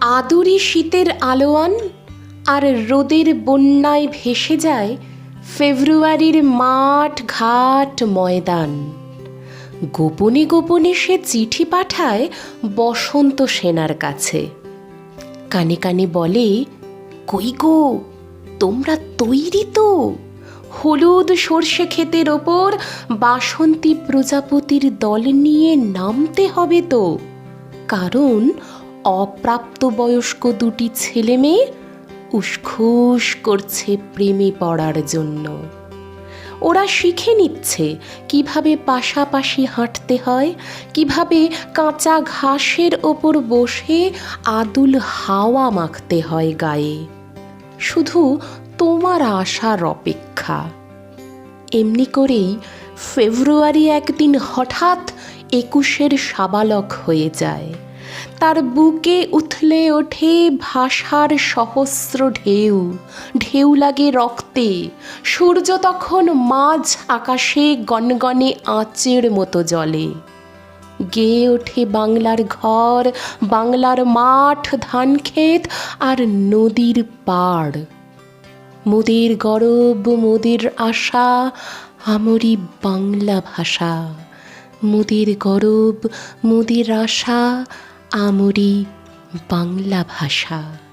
আদুরি শীতের আলোয়ান আর রোদের বন্যায় ভেসে যায় ফেব্রুয়ারির মাঠ ঘাট ময়দান। গোপনে গোপনে সে চিঠি পাঠায় বসন্ত সেনার কাছে। কানে কানে বলে, কই গো, তোমরা তৈরি তো। হলুদ সর্ষে ক্ষেতের ওপর বাসন্তী প্রজাপতির দল নিয়ে নামতে হবে তো। কারণ অপ্রাপ্তবয়স্ক দুটি ছেলে মেয়ে উসখুস করছে প্রেমে পড়ার জন্য। ওরা শিখে নিচ্ছে কীভাবে পাশাপাশি হাঁটতে হয়, কীভাবে কাঁচা ঘাসের ওপর বসে আদুল হাওয়া মাখতে হয় গায়ে। শুধু তোমার আশার অপেক্ষা। এমনি করেই ফেব্রুয়ারি একদিন হঠাৎ একুশের সাবালক হয়ে যায়। তার বুকে উথলে ওঠে ভাষার সহস্র ঢেউ। ঢেউ লাগে রক্তে। সূর্য তখন মাঝ আকাশে গনগনে আঁচের মতো জলে গেয়ে ওঠে বাংলার ঘর, বাংলার মাঠ ধান ধানক্ষেত আর নদীর পাড়। মোদের গরব, মোদের আশা, আমরি বাংলা ভাষা। মোদের গরব, মোদের আশা আমরি বাংলা ভাষা।